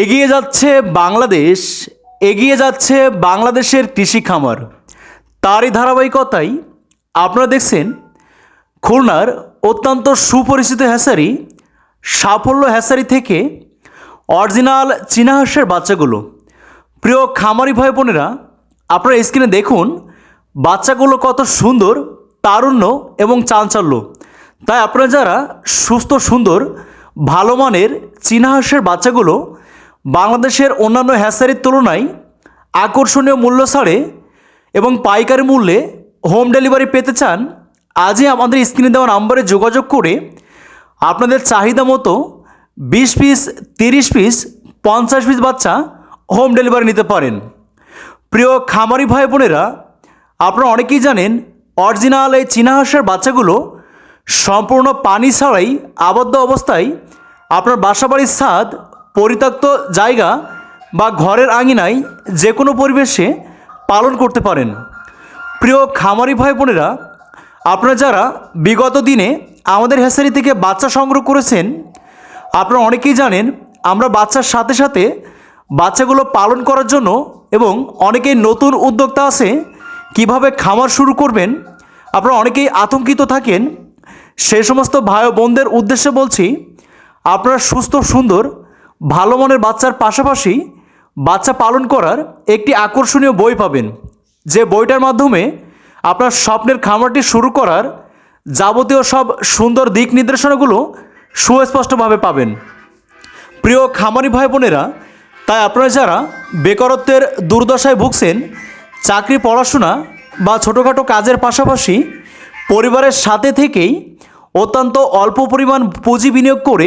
এগিয়ে যাচ্ছে বাংলাদেশ, এগিয়ে যাচ্ছে বাংলাদেশের কৃষি খামার। তারই ধারাবাহিকতায় আপনারা দেখছেন খুলনার অত্যন্ত সুপরিচিত হ্যাসারি, সাফল্য হ্যাসারি থেকে অরিজিনাল চীনা হাঁসের বাচ্চাগুলো। প্রিয় খামারি ভাই বোনেরা, আপনারা স্ক্রিনে দেখুন, বাচ্চাগুলো কত সুন্দর, তারুণ্য এবং চাঞ্চল্য। তাই আপনারা যারা সুস্থ, সুন্দর, ভালো মানের চীনা হাঁসের বাচ্চাগুলো বাংলাদেশের অন্যান্য হ্যাসারির তুলনায় আকর্ষণীয় মূল্য ছাড়ে এবং পাইকারি মূল্যে হোম ডেলিভারি পেতে চান, আজই আমাদের স্ক্রিনে দেওয়া নাম্বারে যোগাযোগ করে আপনাদের চাহিদা মতো বিশ পিস, তিরিশ পিস, পঞ্চাশ পিস বাচ্চা হোম ডেলিভারি নিতে পারেন। প্রিয় খামারি ভাই বোনেরা, আপনারা অনেকেই জানেন, অরিজিনাল এই চীনা হাঁসের বাচ্চাগুলো সম্পূর্ণ পানি ছাড়াই আবদ্ধ অবস্থায় আপনার বাসাবাড়ির ছাদ পরিত্যক্ত জায়গা বা ঘরের আঙিনায় যে কোনো পরিবেশে পালন করতে পারেন। প্রিয় খামারি ভাই বোনেরা, আপনারা যারা বিগত দিনে আমাদের হ্যাসারি থেকে বাচ্চা সংগ্রহ করেছেন, আপনারা অনেকেই জানেন আমরা বাচ্চার সাথে সাথে বাচ্চাগুলো পালন করার জন্য এবং অনেকেই নতুন উদ্যোক্তা আছে, কীভাবে খামার শুরু করবেন, আপনারা অনেকেই আতঙ্কিত থাকেন। সেই সমস্ত ভাই বোনদের উদ্দেশ্যে বলছি, আপনারা সুস্থ, সুন্দর ভালো মনের বাচ্চার পাশাপাশি বাচ্চা পালন করার একটি আকর্ষণীয় বই পাবেন। যে বইটার মাধ্যমে আপনার স্বপ্নের খামারটি শুরু করার যাবতীয় সব সুন্দর দিক নির্দেশনাগুলো সুস্পষ্টভাবে পাবেন। প্রিয় খামারি ভাই বোনেরা, তাই আপনারা যারা বেকারত্বের দুর্দশায় ভুগছেন, চাকরি, পড়াশোনা বা ছোটোখাটো কাজের পাশাপাশি পরিবারের সাথে থেকেই অত্যন্ত অল্প পরিমাণ পুঁজি বিনিয়োগ করে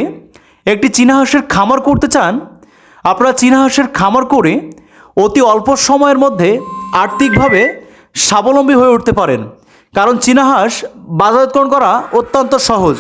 একটি চীনা হাঁসের খামার করতে চান, আপনারা চীনা হাঁসের খামার করে অতি অল্প সময়ের মধ্যে আর্থিকভাবে স্বাবলম্বী হয়ে উঠতে পারেন। কারণ চীনা বাজারকরণ করা অত্যন্ত সহজ।